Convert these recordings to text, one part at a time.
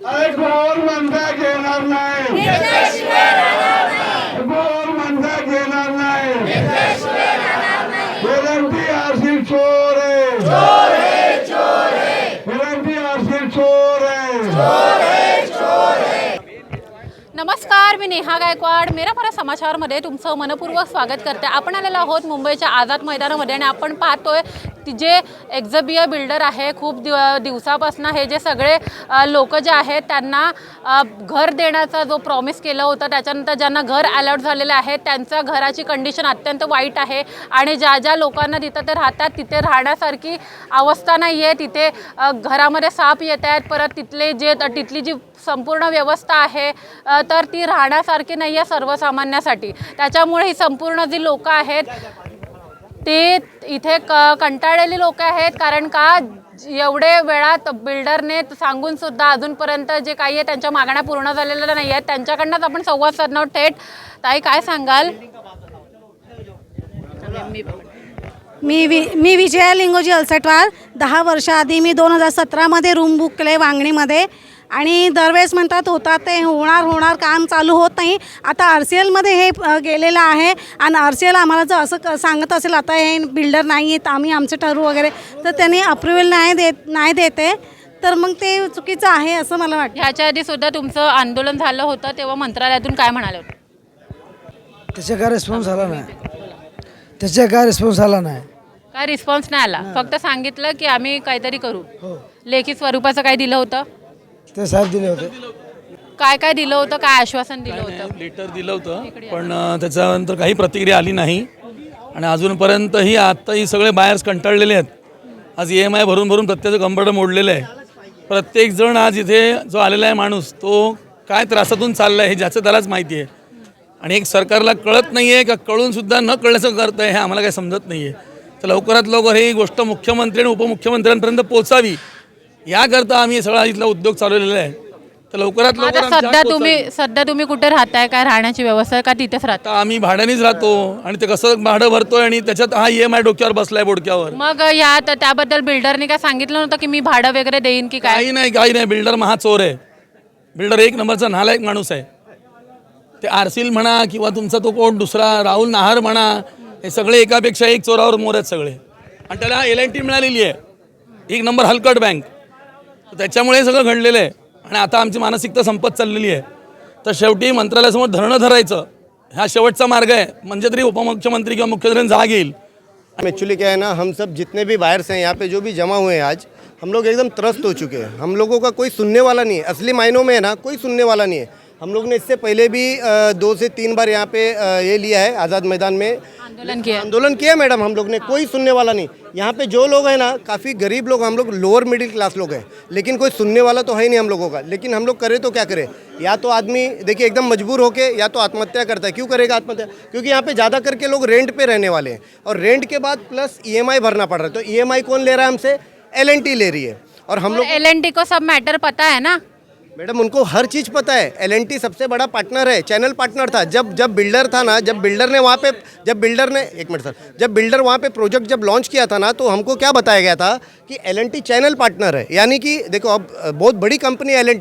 अरे गोर म्हणता घेणार नाही. गोर म्हणता घेणार नाही. विनंती अशी चोर. आहे विनंती अशी चोर. आहे नमस्कार मी नेहा गायकवाड. मेरा परा समाचारमध्ये तुमचं मनपूर्वक स्वागत करते. आपण आलेलो आहोत मुंबईच्या आझाद मैदानामध्ये आणि आपण पाहतोय जे एक्झबिया बिल्डर आहे खूप दिव दिवसापासून हे जे सगळे लोक जे आहेत त्यांना घर देण्याचा जो प्रॉमिस केला होता त्याच्यानंतर ज्यांना घर अलॉट झालेलं आहे त्यांचा घराची कंडिशन अत्यंत वाईट आहे आणि ज्या ज्या लोकांना तिथं ते राहतात तिथे राहण्यासारखी अवस्था नाही आहे तिथे घरामध्ये साप येत आहेत परत तिथले जे तिथली जी संपूर्ण व्यवस्था आहे तर ती राहण्यासारखी नाही आहे सर्वसामान्यासाठी. त्याच्यामुळे ही संपूर्ण जी लोकं आहेत ते इथे क कंटाळलेली लोक आहेत कारण का एवढे वेळात बिल्डरने सांगून सुद्धा अजूनपर्यंत जे काही आहे त्यांच्या मागण्या पूर्ण झालेल्या नाही आहेत. त्यांच्याकडनंच आपण संवाद साधणार थेट ताई काय सांगाल? मी वि मी विजया लिंगोजी अलसटवार दहा वर्षाआधी मी दोन हजार सतरामध्ये रूम बुक केले वांगणीमध्ये. आणि दरवेळेस म्हणतात होतात ते होणार होणार काम चालू होत नाही. आता आर सी एलमध्ये हे गेलेलं आहे आणि आर सी एल आम्हाला जर असं क- सांगत असेल आता हे बिल्डर नाही आहेत आम्ही आमचं ठरवू वगैरे तर त्यांनी अप्रुव्हल नाही देत नाही देते. तर मग ते चुकीचं आहे असं मला वाटतं. ह्याच्या आधी सुद्धा तुमचं आंदोलन झालं होतं तेव्हा मंत्रालयातून काय म्हणाले होते? त्याचा काय रिस्पॉन्स आला नाही. त्याचा काय रिस्पॉन्स आला नाही. काय रिस्पॉन्स नाही आला. फक्त सांगितलं की आम्ही काहीतरी करू. हो. लेखी स्वरूपाचं काय दिलं होतं? ते साहेब दिले होते. काय काय दिलं होतं काय आश्वासन दिलं होतं? लेटर दिलं होतं पण अ, त्याच्यानंतर काही प्रतिक्रिया आली नाही. आणि अजूनपर्यंतही आत्ताही सगळे बायर्स कंटाळलेले आहेत. आज ई एम आय भरून भरून प्रत्येक कम्प्युटर मोडलेलं आहे. प्रत्येक जण आज इथे जो आलेला आहे माणूस तो काय त्रासातून चालला आहे हे ज्याचं त्यालाच माहिती आहे. आणि एक सरकारला कळत नाही आहे का कळून सुद्धा न कळल्याचं करतं आहे हे आम्हाला काही समजत नाही आहे तर लवकरात लवकर ही गोष्ट मुख्यमंत्री आणि उपमुख्यमंत्र्यांपर्यंत पोचावी याकरता आम्ही सगळा इथला उद्योग चालवलेला आहे. तर लवकरात लवकर आता सध्या तुम्ही. सध्या तुम्ही कुठे राहताय? काय राहण्याची व्यवस्था आहे? का तिथेच राहता? आता आम्ही भाड्यानेच राहतो आणि ते कसं भाडं भरतोय आणि त्याच्यात हा ई एम आय डोक्यावर बसलाय बोडक्यावर. मग या त- त्याबद्दल बिल्डरने काय सांगितलं नव्हतं की मी भाडं वगैरे देईन की काय? काही नाही काही नाही. बिल्डर महा चोर आहे. बिल्डर एक नंबरचा नालायक माणूस आहे. ते आरसील म्हणा किंवा तुमचा तो कोण दुसरा राहुल नाहर म्हणा हे सगळे एकापेक्षा एक चोरावर मोर आहेत सगळे. आणि त्याला एल एन टी मिळालेली आहे. एक नंबर हलकट बँक त्याच्यामुळे सगळं घडलेलं आहे. आणि आता आमची मानसिकता संपत चाललेली आहे. तर शेवटी मंत्रालयासमोर धरणं धरायचं हा शेवटचा मार्ग आहे. म्हणजे तरी उपमुख्यमंत्री किंवा मुख्यमंत्री जाग येईल. एक्चुअली क्या है ना हम सब जितने भी बाहेर हैं यहाँ पे जो भी जमा हुए हैं आज हम लोग एकदम त्रस्त हो चुके हैं। हम लोगों का कोई सुनने वाला नहीं है। असली मायनों में है ना कोई सुनने वाला नहीं है। हम लोग ने इससे पहले भी दो से तीन बार यहाँ पे ये लिया है आज़ाद मैदान में। आंदोलन किया आंदोलन किया मैडम हम लोग ने कोई सुनने वाला नहीं। यहाँ पे जो लोग हैं ना काफ़ी गरीब लोग हम लोग लोअर मिडिल क्लास लोग हैं। लेकिन कोई सुनने वाला तो है ही नहीं हम लोगों का। लेकिन हम लोग करें तो क्या करें? या तो आदमी देखिए एकदम मजबूर होके या तो आत्महत्या करता है। क्यों करेगा आत्महत्या? क्योंकि यहाँ पे ज़्यादा करके लोग रेंट पे रहने वाले हैं। और रेंट के बाद प्लस ईएमआई भरना पड़ रहा है। तो ईएमआई कौन ले रहा है हमसे? एलएनटी ले रही है। और हम लोग एल एन टी को सब मैटर पता है ना? मैडम, उनको हर चीज़ पता है। एलएनटी सबसे बड़ा पार्टनर है चैनल पार्टनर था। जब जब बिल्डर था ना, जब बिल्डर ने वहाँ पे, जब बिल्डर ने, एक मिनट सर, जब बिल्डर वहाँ पे प्रोजेक्ट जब लॉन्च किया था ना तो हमको क्या बताया गया था कि एलएनटी चैनल पार्टनर है। यानी कि, देखो, अब, बहुत बड़ी कंपनी है एल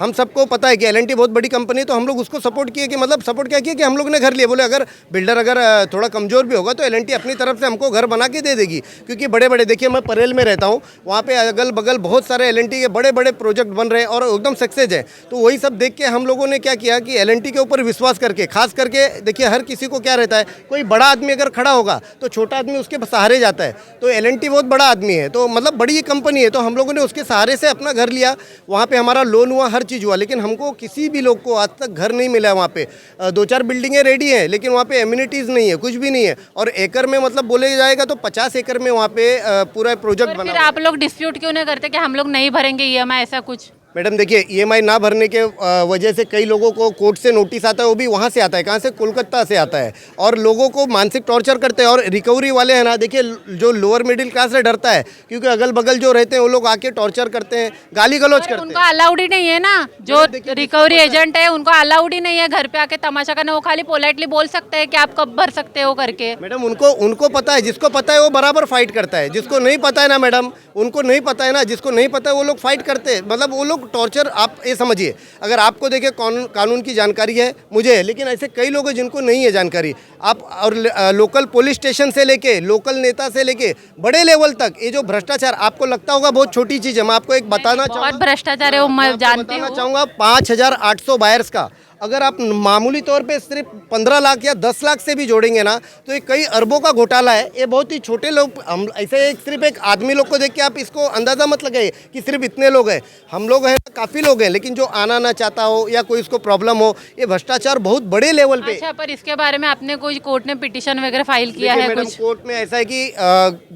हम सबको पता है कि एलएनटी बहुत बड़ी कंपनी है तो हम लोग उसको सपोर्ट किए कि मतलब सपोर्ट क्या किया कि हम लोग ने घर लिए। बोले, अगर बिल्डर अगर थोड़ा कमज़ोर भी होगा तो एलएनटी अपनी तरफ़ से हमको घर बना के दे देगी। क्योंकि बड़े बड़े देखिए, मैं परेल में रहता हूँ, वहाँ पे अगल बगल बहुत सारे एलएनटी के बड़े बड़े प्रोजेक्ट बन रहे और एकदम सक्सेस है। तो वही सब देख के हम लोगों ने क्या किया कि एलएनटी के ऊपर विश्वास करके, खास करके, देखिए, हर किसी को क्या रहता है, कोई बड़ा आदमी अगर खड़ा होगा तो छोटा आदमी उसके सहारे जाता है। तो एलएनटी बहुत बड़ा आदमी है तो मतलब बड़ी कंपनी है तो हम लोगों ने उसके सहारे से अपना घर लिया। वहाँ पर हमारा लोन हुआ, हर चीज़ हुआ लेकिन हमको किसी भी लोग को आज तक घर नहीं मिला है वहाँ पे। दो चार बिल्डिंगें रेडी हैं लेकिन वहाँ पे एम्यूनिटीज़ नहीं है कुछ भी नहीं है। और एकड़ में मतलब बोले जाएगा तो पचास एकड़ में वहाँ पे पूरा प्रोजेक्ट पर बना। आप लोग डिस्प्यूट क्यों नहीं करते कि हम लोग नहीं भरेंगे ई ऐसा कुछ? मैडम देखिए ईएमआई ना भरने के वजह से कई लोगों को कोर्ट से नोटिस आता है वो भी वहाँ से आता है कहाँ से? कोलकाता से आता है। और लोगों को मानसिक टॉर्चर करते हैं और रिकवरी वाले हैं ना देखिए जो लोअर मिडिल क्लास से डरता है क्योंकि अगल बगल जो रहते हैं वो लोग आके टॉर्चर करते हैं गाली गलौज करते हैं। उनको अलाउड ही नहीं है ना जो रिकवरी एजेंट है उनको अलाउड ही नहीं है घर पे आके तमाशा करने वो खाली पोलाइटली बोल सकते हैं कि आप कब भर सकते हो करके। मैडम उनको उनको पता है जिसको पता है वो बराबर फाइट करता है जिसको नहीं पता है ना मैडम उनको नहीं पता है ना जिसको नहीं पता है वो लोग फाइट करते हैं मतलब वो लोग लोग टॉर्चर आप ये समझिए। अगर आपको देखिए कानून कानून की जानकारी है मुझे है लेकिन ऐसे कई लोग हैं जिनको नहीं है जानकारी। आप और लोकल पुलिस स्टेशन से लेके लोकल नेता से लेके बड़े लेवल तक ये जो भ्रष्टाचार आपको लगता होगा बहुत छोटी चीज़ है मैं आपको एक बताना चाहूँगा। भ्रष्टाचार है वो मैं जानती हूँ। चाहूँगा पाँच हज़ार आठ सौ बायर्स का। अगर आप मामूली तौर पे सिर्फ़ पंद्रह लाख या दस लाख से भी जोड़ेंगे ना तो ये कई अरबों का घोटाला है। ये बहुत ही छोटे लोग हम ऐसे एक सिर्फ़ एक आदमी लोग को देख के आप इसको अंदाज़ा मत लगाइए कि सिर्फ़ इतने लोग हैं। हम लोग हैं काफ़ी लोग हैं लेकिन जो आना ना चाहता हो या कोई इसको प्रॉब्लम हो ये भ्रष्टाचार बहुत बड़े लेवल पे। अच्छा पर इसके बारे में आपने कोई कोर्ट ने पिटिशन वगैरह फ़ाइल किया है कुछ? कोर्ट में ऐसा है कि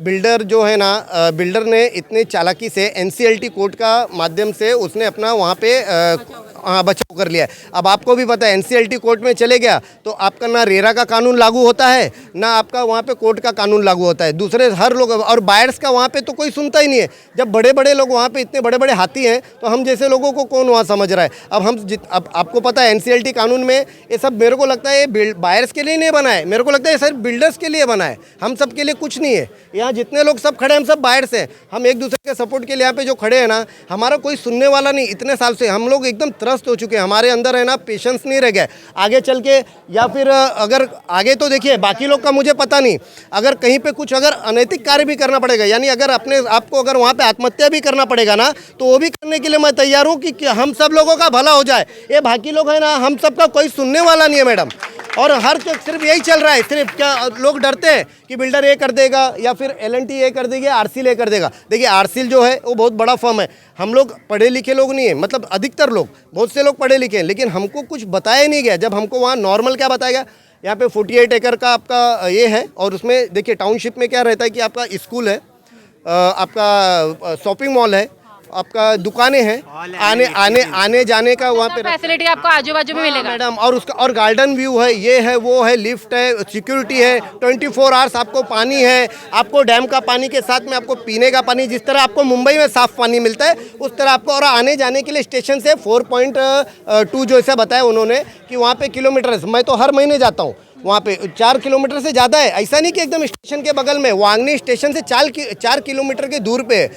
बिल्डर जो है ना बिल्डर ने इतने चालाकी से एनसीएलटी कोर्ट का माध्यम से उसने अपना वहाँ पे हाँ बचाव कर लिया है। अब आपको भी पता है एनसीएलटी कोर्ट में चले गया तो आपका ना रेरा का कानून लागू होता है, ना आपका वहाँ पे कोर्ट का कानून लागू होता है। दूसरे हर लोग, और बायर्स का वहाँ पे तो कोई सुनता ही नहीं है। जब बड़े बड़े लोग वहाँ पे इतने बड़े बड़े हाथी हैं तो हम जैसे लोगों को कौन वहाँ समझ रहा है? अब हम जित, अब आपको पता है एनसीएलटी कानून में ये सब मेरे को लगता है ये बायर्स के लिए नहीं बना है। मेरे को लगता है ये सिर्फ़ बिल्डर्स के लिए बना है। हम सब के लिए कुछ नहीं है। यहाँ जितने लोग सब खड़े हम सब बायर्स हैं। हम एक दूसरे के सपोर्ट के लिए यहाँ पे जो खड़े हैं ना, हमारा कोई सुनने वाला नहीं, इतने साल से। हम लोग एकदम त्रस्त हो चुके हैं। हमारे अंदर है ना पेशेंस नहीं रह गया आगे चल के या फिर अगर आगे तो देखिए बाकी लोग का मुझे पता नहीं। अगर कहीं पे कुछ अगर अनैतिक कार्य भी करना पड़ेगा यानी अगर अपने आपको अगर वहाँ पे आत्महत्या भी करना पड़ेगा ना तो वो भी करने के लिए मैं तैयार हूँ कि, हम सब लोगों का भला हो जाए। ये बाकी लोग हैं ना हम सबका कोई सुनने वाला नहीं है मैडम। और हर सिर्फ़ यही चल रहा है, सिर्फ़ क्या लोग डरते हैं कि बिल्डर ये कर देगा या फिर एल एन ये कर देगी आरसील ये कर देगा। देखिए आरसील जो है, वो बहुत बड़ा फर्म है। हम लोग पढ़े लिखे लोग नहीं है मतलब अधिकतर लोग, बहुत से लोग पढ़े लिखे हैं, लेकिन हमको कुछ बताया नहीं गया। जब हमको वहाँ नॉर्मल क्या बताया गया? यहाँ पे 48 एकड़ का आपका ये है, और उसमें देखिए टाउनशिप में क्या रहता है कि आपका स्कूल है आपका शॉपिंग मॉल है आपका दुकानें हैं। आने आने आने जाने का वहाँ पे फैसिलिटी आपको आजू बाजू में हाँ, मिलेगा? मैडम और उसका और गार्डन व्यू है ये है वो है लिफ्ट है सिक्योरिटी है ट्वेंटी फोर आवर्स आपको पानी है आपको डैम का पानी के साथ में आपको पीने का पानी जिस तरह आपको मुंबई में साफ़ पानी मिलता है उस तरह आपको और आने जाने के लिए स्टेशन से फोर पॉइंट टू जो ऐसा बताया उन्होंने कि वहाँ पे किलोमीटर मैं तो हर महीने जाता हूँ वहाँ पे चार किलोमीटर से ज़्यादा है ऐसा नहीं कि एकदम स्टेशन के बगल में वांगनी स्टेशन से चार कि, चार किलोमीटर के दूर पे है।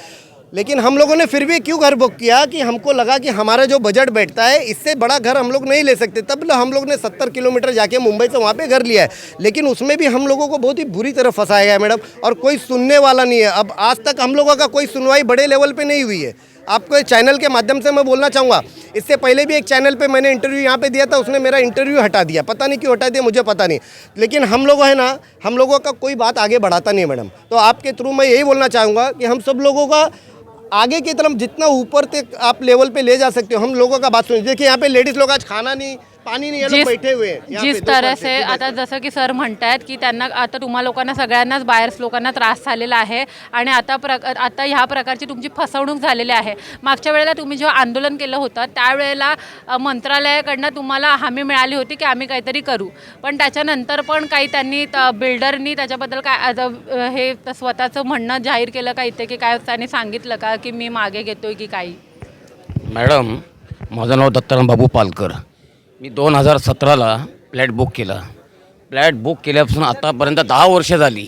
लेकिन हम लोगों ने फिर भी क्यों घर बुक किया कि हमको लगा कि हमारा जो बजट बैठता है, इससे बड़ा घर हम लोग नहीं ले सकते। तब हम लोग ने सत्तर किलोमीटर जाके मुंबई से वहाँ पे घर लिया है। लेकिन उसमें भी हम लोगों को बहुत ही बुरी तरह फंसाया गया मैडम, और कोई सुनने वाला नहीं है। अब आज तक हम लोगों का कोई सुनवाई बड़े लेवल पर नहीं हुई है। आपको चैनल के माध्यम से मैं बोलना चाहूँगा, इससे पहले भी एक चैनल पे मैंने इंटरव्यू यहाँ पे दिया था, उसने मेरा इंटरव्यू हटा दिया। पता नहीं क्यों हटा दिया, मुझे पता नहीं। लेकिन हम लोग है ना, हम लोगों का कोई बात आगे बढ़ाता नहीं है मैडम। तो आपके थ्रू मैं यही बोलना चाहूँगा कि हम सब लोगों का आगे की तरफ जितना ऊपर तक आप लेवल पे ले जा सकते हो हम लोगों का बात सुनिए। देखिए यहाँ पे लेडीज लोग आज खाना नहीं पाणी नाही बैठे हुए हैं जिस तरह से आता जसं की सर म्हणतायत की त्यांना आता तुम्हा लोकांना सगळ्यांनाच बायर्स लोकांना त्रास झालेला आहे आणि आता प्र आता ह्या प्रकारची तुमची फसवणूक झालेली आहे. मागच्या वेळेला तुम्ही जेव्हा आंदोलन केलं होतं त्यावेळेला मंत्रालयाकडनं तुम्हाला हमी मिळाली होती की आम्ही काहीतरी करू. पण त्याच्यानंतर पण काही त्यांनी बिल्डरनी त्याच्याबद्दल काय हे स्वतःचं म्हणणं जाहीर केलं का इथे की काय त्यांनी सांगितलं का की मी मागे घेतोय की काही? मॅडम माझं नाव दत्ताराम बाबू पालकर. मी दोन हजार सतराला फ्लॅट बुक केला. फ्लॅट बुक केल्यापासून आतापर्यंत दहा वर्ष झाली.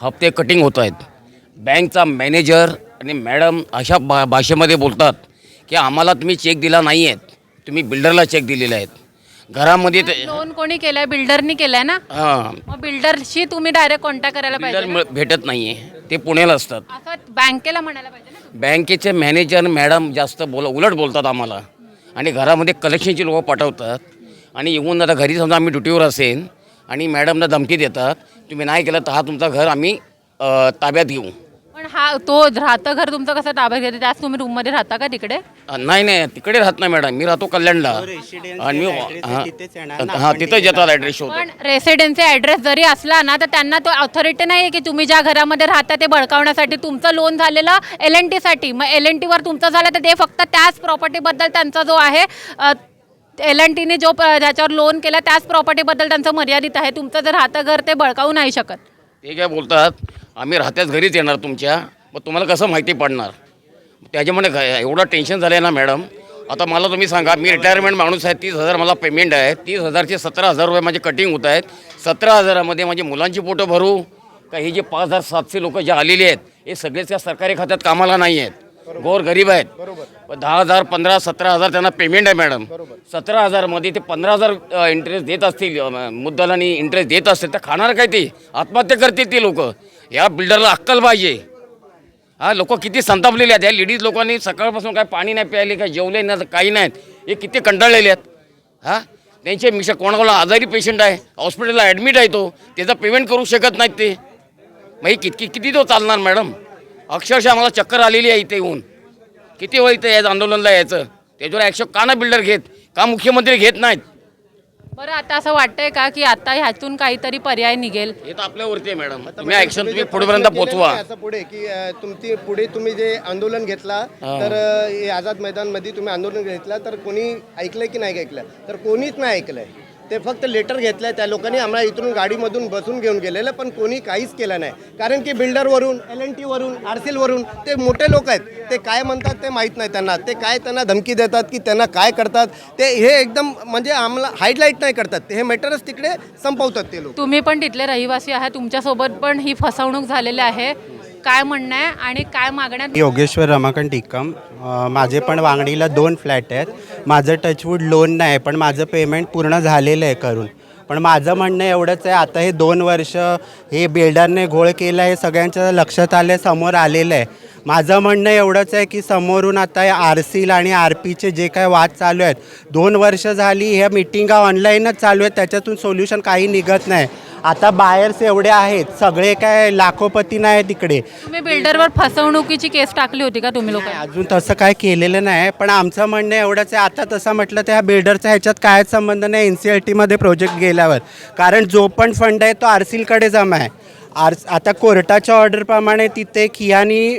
हप्ते कटिंग होत आहेत. बँकचा मॅनेजर आणि मॅडम अशा भा भाषेमध्ये बोलतात की आम्हाला तुम्ही चेक दिला नाही आहेत तुम्ही बिल्डरला चेक दिलेले आहेत घरामध्ये ते लोन कोणी केलंय? बिल्डरनी केलंय ना? हां. मग बिल्डरशी तुम्ही डायरेक्ट कॉन्टॅक्ट करायला बिल्डर पाहिजे ना. मिळ- भेटत नाही आहे ते पुण्याला असतात. असं बँकेला म्हणायला पाहिजे ना बँकेचे मॅनेजर मॅडम जास्त बोल उलट बोलतात आम्हाला. आणि घरामध्ये कलेक्शनची लोकं पाठवतात. आणि येऊन आता घरी समजा आम्ही ड्युटीवर असेल आणि मॅडमला धमकी देतात तुम्ही नाही केलं तर हा तुमचा घर आम्ही ताब्यात घेऊ. पण हा तो राहतं घर तुमचं कसं ताब्यात घेते? त्याच तुम्ही रूममध्ये राहता का तिकडे? नाही नाही तिकडे राहत नाही मॅडम. मी राहतो कल्याणला. आणि मी हां. हां तिथंच येतात ॲड्रेस शोध पण रेसिडेन्सी ॲड्रेस जरी असला ना तर त्यांना तो ऑथॉरिटी नाही आहे की तुम्ही ज्या घरामध्ये राहता ते बळकावण्यासाठी तुमचं लोन झालेलं एल एन टीसाठी मग एल एन टीवर तुमचं झालं तर ते फक्त त्याच प्रॉपर्टीबद्दल त्यांचा जो आहे एल एन टीने जो प- ज्याच्यावर लोन केला त्याच प्रॉपर्टीबद्दल त्यांचं मर्यादित आहे. तुमचं जर राहतं घर ते बळकावू नाही शकत. ते काय बोलतात? आम्ही राहत्याच घरीच येणार तुमच्या. मग तुम्हाला कसं माहिती पडणार? त्याच्यामुळे एवढं टेन्शन झालं आहे ना मॅडम आता मला तुम्ही सांगा मी रिटायरमेंट माणूस आहे तीस हजार मला पेमेंट आहे. तीस हजारचे सतरा हजार रुपये माझे कटिंग होत आहेत. सतरा हजारामध्ये माझी मुलांची पोटं भरू. का हे जे पाच हजार सातशे लोक जे आलेले आहेत हे सगळेच त्या सरकारी खात्यात कामाला नाही आहेत. गोर गरीब आहेत. दहा हजार पंधरा सतरा हजार त्यांना पेमेंट आहे मॅडम सतरा हजारमध्ये ते पंधरा हजार इंटरेस्ट देत असतील अ, मुद्दल आणि इंटरेस्ट देत असतील तर खाणार काय ते? आत्महत्या करतील ते लोक. या बिल्डरला अक्कल पाहिजे. हा लोक किती संतापलेले आहेत. या लेडीज लोकांनी सकाळपासून काय पाणी नाही प्यायले काय जेवले नाही काही नाहीत. हे किती कंटाळलेले आहेत. हा? त्यांचे मिशा कोणाकोणा आजारी पेशंट आहे हॉस्पिटलला ॲडमिट आहे तो. त्याचं पेमेंट करू शकत नाहीत ते. मग हे किती किती तो चालणार मॅडम अक्षरशः आम्हाला चक्कर आलेली आहे इथे येऊन. किती वेळ इथे यायचं आंदोलनला यायचं? त्याच्यावर ॲक्शन का ना बिल्डर घेत? का मुख्यमंत्री घेत नाहीत? बरं आता असं वाटतंय का की आता ह्यातून काहीतरी पर्याय निघेल? हे तर आपल्यावरती आहे मॅडम. तुम्ही ॲक्शन तुम्ही पुढेपर्यंत पोचवा. असं पुढे की अ, तुमची पुढे तुम्ही जे आंदोलन घेतला तर अ, हे आझाद मैदानमध्ये तुम्ही आंदोलन घेतला तर कोणी ऐकलंय की नाही ऐकलं तर कोणीच नाही ऐकलंय. ते फक्त लेटर घेतलंय त्या लोकांनी. आम्हाला इथून गाडीमधून बसून घेऊन गेलेलं पण कोणी काहीच केलं नाही. कारण की बिल्डरवरून एल एन टीवरून आर सीलवरून ते मोठे लोक आहेत. ते काय म्हणतात ते माहीत नाही त्यांना. ते काय त्यांना धमकी देतात की त्यांना काय करतात ते हे एकदम म्हणजे आम्हाला हायलाईट नाही करतात. हे मॅटरच तिकडे संपवतात ते लोक. तुम्ही पण तिथले रहिवासी आहात तुमच्यासोबत पण ही फसवणूक झालेली आहे. काय म्हणणं आहे आणि काय मागण्या योगेश्वर रमाकांत टिक्कम. माझे पण वांगडीला दोन फ्लॅट आहेत. माझं टचवूड लोन नाही पण माझं पेमेंट पूर्ण झालेलं आहे करून. पण माझं म्हणणं एवढंच आहे आता हे दोन वर्ष हे बिल्डरने घोळ केला हे सगळ्यांच्या लक्षात आलं समोर आलेलं आहे. माझं म्हणणं एवढंच आहे की समोरून आता आर सील आणि आर पीचे जे काय वाद चालू आहेत दोन वर्ष झाली ह्या मिटिंगा ऑनलाईनच चालू आहेत त्याच्यातून सोल्युशन काही निघत नाही. आता बायर्स एवढे आहेत सगळे काय लाखोपती नाही तिकडे तुम्ही बिल्डरवर फसवणुकीची केस टाकली होती का तुम्ही लोक? अजून तसं काय केलेलं नाही पण आमचं म्हणणं एवढंच आहे आता तसं म्हटलं तर ह्या बिल्डरचा ह्याच्यात कायच संबंध नाही एन सी आर टीमध्ये प्रोजेक्ट गेल्यावर. कारण जो पण फंड आहे तो आर सीलकडे जमा आहे. आर आता कोर्टाच्या ऑर्डरप्रमाणे तिथे खियानी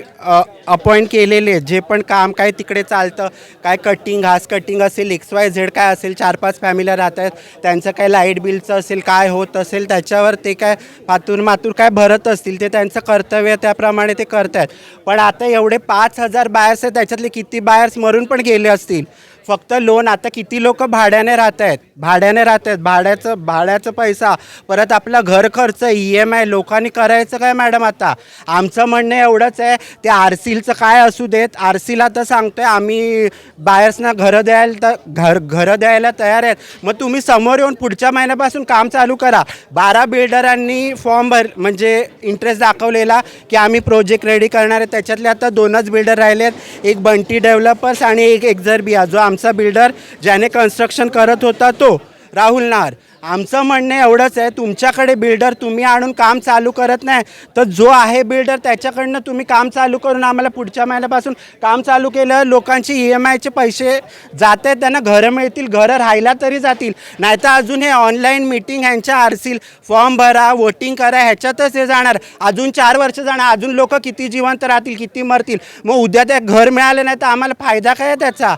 अपॉइंट केलेले आहेत. जे पण काम काय तिकडे चालतं काय कटिंग घास कटिंग असेल एक्स वाय झेड काय असेल चार पाच फॅमिल्या राहत आहेत त्यांचं काय लाइट बिलचं असेल काय होत असेल त्याच्यावर ते काय फातूर मातूर काय भरत असतील ते त्यांचं कर्तव्य त्याप्रमाणे ते करत आहेत पण आता एवढे पाच हजार बायर्स आहेत त्याच्यातले किती बायर्स मरून पण गेले असतील फक्त लोन. आता किती लोक भाड्याने राहत आहेत? भाड्याने राहत आहेत. भाड्याचं भाड्याचं पैसा. परत आपला घर खर्च ई एम आय लोकांनी करायचं काय मॅडम आता? आमचं म्हणणं एवढंच आहे ते आर सीलचं काय असू देत? आर सीला तर सांगतोय आम्ही बायर्सना घरं द्यायला तर घर घरं द्यायला तयार आहेत. मग तुम्ही समोर येऊन पुढच्या महिन्यापासून काम चालू करा. बारा बिल्डरांनी फॉर्म भर म्हणजे इंटरेस्ट दाखवलेला की आम्ही प्रोजेक्ट रेडी करणार आहे. त्याच्यातले आता दोनच बिल्डर राहिले आहेत एक बंटी डेव्हलपर्स आणि एक एक्झरबिया जो आम आमचा बिल्डर ज्याने कन्स्ट्रक्शन करत होता तो राहुल नार. आमचं म्हणणं एवढंच आहे तुमच्याकडे बिल्डर तुम्ही आणून काम चालू करत नाही तर जो आहे बिल्डर त्याच्याकडनं तुम्ही काम चालू करून आम्हाला पुढच्या महिन्यापासून काम चालू केलं लोकांचे ई एम आयचे पैसे जात आहेत त्यांना घरं मिळतील घरं राहायला तरी जातील नाहीतर अजून हे ऑनलाईन मिटिंग ह्यांच्या आरसील फॉर्म भरा वोटिंग करा ह्याच्यातच हे जाणार. अजून चार वर्ष जाणार अजून लोक किती जिवंत राहतील किती मरतील मग उद्या त्या घर मिळालं नाही तर आम्हाला फायदा काय आहे त्याचा?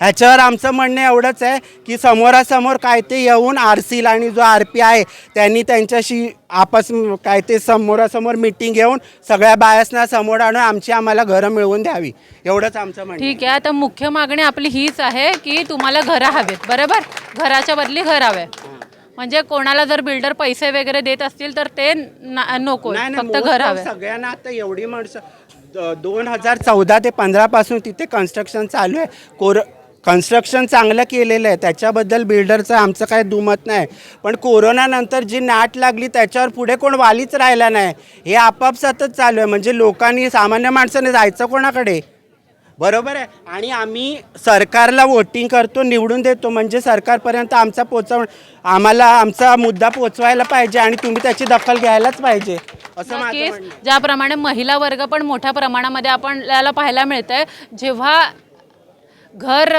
ह्याच्यावर आमचं म्हणणं एवढंच आहे की समोरासमोर काय ते येऊन आर सील आणि जो आर पी आहे त्यांनी त्यांच्याशी आपस काय ते समोरासमोर मिटिंग घेऊन सगळ्या बायसना समोर आणून आमची आम्हाला घरं मिळवून द्यावी. एवढंच आमचं म्हणणं. ठीक आहे आता मुख्य मागणी आपली हीच आहे की तुम्हाला घरं हवेत बरोबर? घराच्या बदली घर हवे. म्हणजे कोणाला जर बिल्डर पैसे वगैरे देत असतील तर ते नको फक्त घर हवे. सगळ्यांना आता एवढी माणसं दोन हजार चौदा ते पंधरापासून तिथे कन्स्ट्रक्शन चालू आहे. कोर कन्स्ट्रक्शन चांगलं केलेलं आहे. त्याच्याबद्दल बिल्डरचं आमचं काय दुमत नाही. पण कोरोनानंतर जी नाट लागली त्याच्यावर पुढे कोण वालीच राहिला नाही. हे आपापसातच चालू आहे. म्हणजे लोकांनी सामान्य माणसाने जायचं कोणाकडे? बरोबर आहे. आणि आम्ही सरकारला वोटिंग करतो निवडून देतो. म्हणजे सरकारपर्यंत आमचा पोचव आम्हाला आमचा मुद्दा पोचवायला पाहिजे आणि तुम्ही त्याची दखल घ्यायलाच पाहिजे. असं माझं आहे. ज्याप्रमाणे महिला वर्ग पण मोठ्या प्रमाणामध्ये आपल्याला पाहायला मिळतंय जेव्हा घर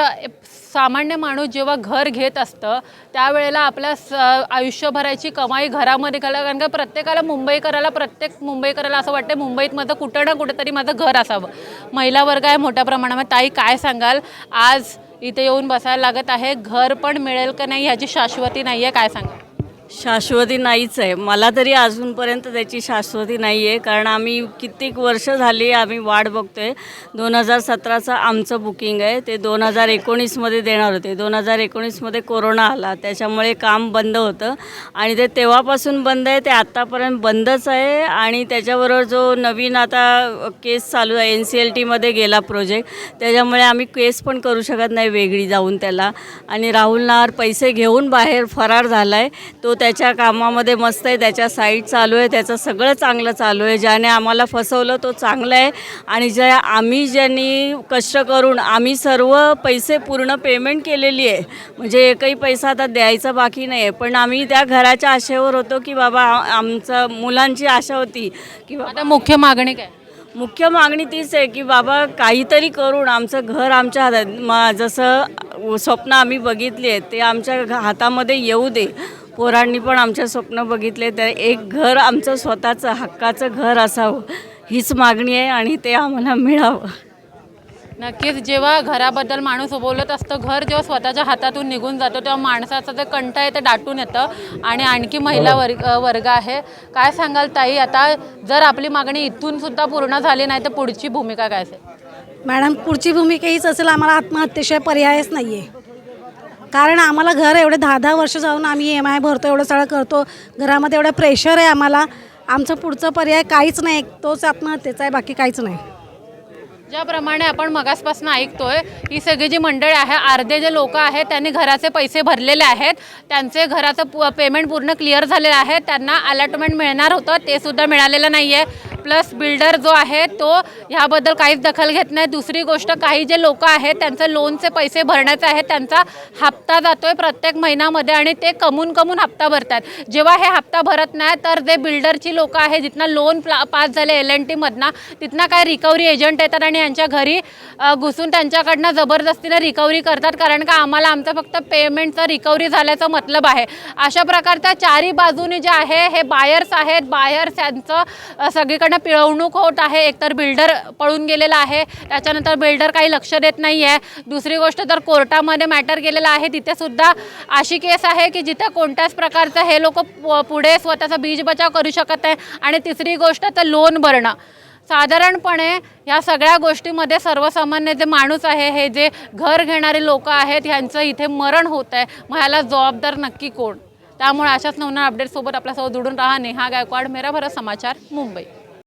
सामान्य माणूस जेव्हा घर घेत असतं त्यावेळेला आपल्या स आयुष्यभराची कमाई घरामध्ये घाला कारण का प्रत्येकाला मुंबईकराला प्रत्येक मुंबईकराला असं वाटतं मुंबईत माझं कुठं ना कुठेतरी माझं घर असावं. महिला वर्ग आहे मोठ्या प्रमाणामध्ये. ताई काय सांगाल? आज इथे येऊन बसायला लागत आहे. घर पण मिळेल का नाही ह्याची शाश्वती नाही आहे काय सांगाल? शाश्वती नाहीच आहे. मला तरी अजूनपर्यंत त्याची शाश्वती नाही आहे कारण आम्ही कित्येक वर्ष झाली आम्ही वाट बघतो आहे दोन हजार सतराचं आमचं बुकिंग आहे. ते दोन हजार एकोणीसमध्ये देणार होते. दोन हजार एकोणीसमध्ये कोरोना आला. त्याच्यामुळे काम बंद होतं. आणि ते तेव्हापासून बंद आहे. ते आत्तापर्यंत बंदच आहे. आणि त्याच्याबरोबर जो नवीन आता केस चालू आहे. एन सी एल टीमध्ये गेला प्रोजेक्ट. त्याच्यामुळे आम्ही केस पण करू शकत नाही वेगळी जाऊन त्याला. आणि राहुल नार पैसे घेऊन बाहेर फरार झाला आहे तो त्याच्या कामामध्ये मस्त आहे त्याच्या साईट चालू आहे त्याचं सगळं चांगलं चालू आहे. ज्याने आम्हाला फसवलं तो चांगलं आहे. आणि ज्या आम्ही ज्यांनी कष्ट करून आम्ही सर्व पैसे पूर्ण पेमेंट केलेली आहे. म्हणजे एकही पैसा आता द्यायचा बाकी नाही आहे. पण आम्ही त्या घराच्या आशेवर होतो की बाबा आमचं मुलांची आशा होती की बाबा आता मुख्य मागणी काय? मुख्य मागणी तीच आहे की बाबा काहीतरी करून आमचं घर आमच्या हातात मा जसं स्वप्न आम्ही बघितली आहेत ते आमच्या हातामध्ये येऊ दे. पोरांनी पण आमच्या स्वप्न बघितले तर एक घर आमचं स्वतःचं हक्काचं घर असावं. हीच मागणी आहे आणि ते आम्हाला मिळावं. नक्कीच जेव्हा घराबद्दल माणूस बोलत असतं घर जेव्हा स्वतःच्या हातातून निघून जातो तेव्हा माणसाचं जे कंठ आहे ते दाटून येतं आणि आणखी महिला वर्ग वर्ग आहे. काय सांगाल ताई आता जर आपली मागणी इथून सुद्धा पूर्ण झाली नाही तर पुढची भूमिका काय असेल? मॅडम पुढची भूमिका हीच असेल आम्हाला आत्महत्येशिवाय पर्यायच नाही आहे कारण आम्हाला घर एवढे दहा दहा वर्ष जाऊन आम्ही एम आय भरतो एवढं सगळं करतो. घरामध्ये एवढं प्रेशर आहे आम्हाला. आमचं पुढचं पर्याय काहीच नाही. तोच आत्महत्येचा आहे बाकी काहीच नाही. ज्याप्रमाणे आपण मगासपासून ऐकतोय ही सगळी जी मंडळी आहे अर्धे जे लोक आहेत त्यांनी घराचे पैसे भरलेले आहेत. त्यांचे घराचं पेमेंट पूर्ण क्लिअर झालेलं आहे. त्यांना अलॉटमेंट मिळणार होतं ते सुद्धा मिळालेलं नाही आहे प्लस बिल्डर जो आहे तो ह्याबद्दल काहीच दखल घेत नाही. दुसरी गोष्ट काही जे लोक आहेत त्यांचं लोनचे पैसे भरण्याचे आहेत त्यांचा हप्ता जातोय प्रत्येक महिन्यामध्ये आणि ते कमून कमून हप्ता भरतात. जेव्हा हे हप्ता भरत नाही तर जे बिल्डरची लोक आहे जिथनं लोन पास झाले एल एन टीमधनं तिथनं काय रिकव्हरी एजंट येतात आणि यांच्या घरी घुसून त्यांच्याकडनं जबरदस्तीनं रिकव्हरी करतात. कारण का आम्हाला आमचं फक्त पेमेंटचं रिकव्हरी झाल्याचं मतलब आहे. अशा प्रकारच्या चारी बाजूने जे आहे हे बायर्स आहेत. बायर्स यांचं सगळीकडे सगळीकडनं पिळवणूक होत आहे. एकतर बिल्डर पळून गेलेला आहे. त्याच्यानंतर बिल्डर काही लक्ष देत नाही आहे. दुसरी गोष्ट तर कोर्टामध्ये मॅटर गेलेला आहे. तिथे सुद्धा अशी केस आहे की जिथे कोणत्याच प्रकारचं हे लोक पुढे स्वतःचा बीज बचाव करू शकत नाही. आणि तिसरी गोष्ट तर लोन भरणं. साधारणपणे या सगळ्या गोष्टीमध्ये सर्वसामान्य जे माणूस आहे हे जे घर घेणारे लोक आहेत ह्यांचं इथे मरण होत आहे. मग ह्याला जबाबदार नक्की कोण? त्यामुळे अशाच नवनवीन अपडेटसोबत आपल्यासोबत जुडून राहा. नेहा गायकवाड मेरा भरत समाचार मुंबई.